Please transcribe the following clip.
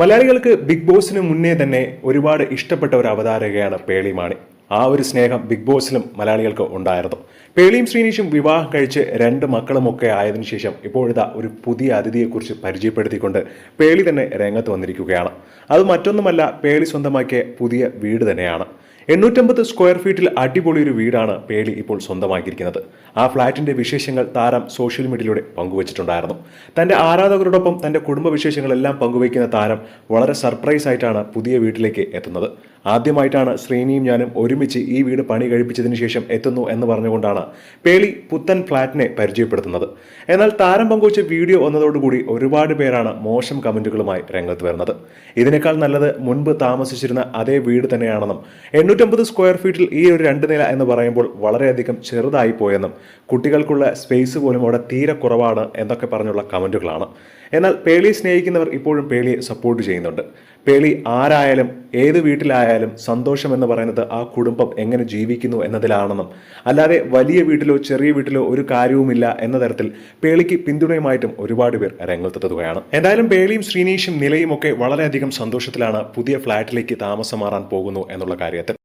മലയാളികൾക്ക് ബിഗ് ബോസിന് മുന്നേ തന്നെ ഒരുപാട് ഇഷ്ടപ്പെട്ട ഒരു അവതാരകയാണ് പേളി മാണി ആ ഒരു സ്നേഹം ബിഗ് ബോസിലും മലയാളികൾക്ക് ഉണ്ടായിരുന്നു. പേളിയും ശ്രീനീഷും വിവാഹം കഴിച്ച് രണ്ട് മക്കളുമൊക്കെ ആയതിനു ശേഷം ഇപ്പോഴിതാ ഒരു പുതിയ അതിഥിയെക്കുറിച്ച് പരിചയപ്പെടുത്തിക്കൊണ്ട് പേളി തന്നെ രംഗത്ത് വന്നിരിക്കുകയാണ്. അത് മറ്റൊന്നുമല്ല പേളി സ്വന്തമാക്കിയ പുതിയ വീട് തന്നെയാണ്. എണ്ണൂറ്റമ്പത് സ്ക്വയർ ഫീറ്റിൽ അടിപൊളി ഒരു വീടാണ് പേളി ഇപ്പോൾ സ്വന്തമാക്കിയിരിക്കുന്നത്. ആ ഫ്ളാറ്റിന്റെ വിശേഷങ്ങൾ താരം സോഷ്യൽ മീഡിയയിലൂടെ പങ്കുവച്ചിട്ടുണ്ടായിരുന്നു. തന്റെ ആരാധകരോടൊപ്പം തന്റെ കുടുംബ വിശേഷങ്ങളെല്ലാം പങ്കുവയ്ക്കുന്ന താരം വളരെ സർപ്രൈസ് ആയിട്ടാണ് പുതിയ വീട്ടിലേക്ക് എത്തുന്നത്. ആദ്യമായിട്ടാണ് ശ്രീനിയും ഞാനും ഒരുമിച്ച് ഈ വീട് പണി കഴിപ്പിച്ചതിന് ശേഷം എത്തുന്നു എന്ന് പറഞ്ഞുകൊണ്ടാണ് പേളി പുത്തൻ ഫ്ളാറ്റിനെ പരിചയപ്പെടുത്തുന്നത്. എന്നാൽ താരം പങ്കുവച്ച വീഡിയോ വന്നതോടുകൂടി ഒരുപാട് പേരാണ് മോശം കമന്റുകളുമായി രംഗത്ത് വരുന്നത്. ഇതിനേക്കാൾ നല്ലത് മുൻപ് താമസിച്ചിരുന്ന അതേ വീട് തന്നെയാണെന്നും എണ്ണൂറ്റമ്പത് സ്ക്വയർ ഫീറ്റിൽ ഈ ഒരു രണ്ട് നില എന്ന് പറയുമ്പോൾ വളരെയധികം ചെറുതായി പോയെന്നും കുട്ടികൾക്കുള്ള സ്പേസ് പോലും അവിടെ തീരെ കുറവാണ് എന്നൊക്കെ പറഞ്ഞുള്ള കമന്റുകളാണ്. എന്നാൽ പേളിയെ സ്നേഹിക്കുന്നവർ ഇപ്പോഴും പേളിയെ സപ്പോർട്ട് ചെയ്യുന്നുണ്ട്. പേളി ആരായാലും ഏത് വീട്ടിലായാലും സന്തോഷം എന്ന് പറയുന്നത് ആ കുടുംബം എങ്ങനെ ജീവിക്കുന്നു എന്നതിലാണെന്നും അല്ലാതെ വലിയ വീട്ടിലോ ചെറിയ വീട്ടിലോ ഒരു കാര്യവുമില്ല എന്ന തരത്തിൽ പേളിക്ക് പിന്തുണയുമായിട്ടും ഒരുപാട് പേർ രംഗത്തെത്തുകയാണ്. എന്തായാലും പേളിയും ശ്രീനീഷും നിലയും ഒക്കെ വളരെയധികം സന്തോഷത്തിലാണ് പുതിയ ഫ്ളാറ്റിലേക്ക് താമസം മാറാൻ പോകുന്നു എന്നുള്ള കാര്യത്തിൽ.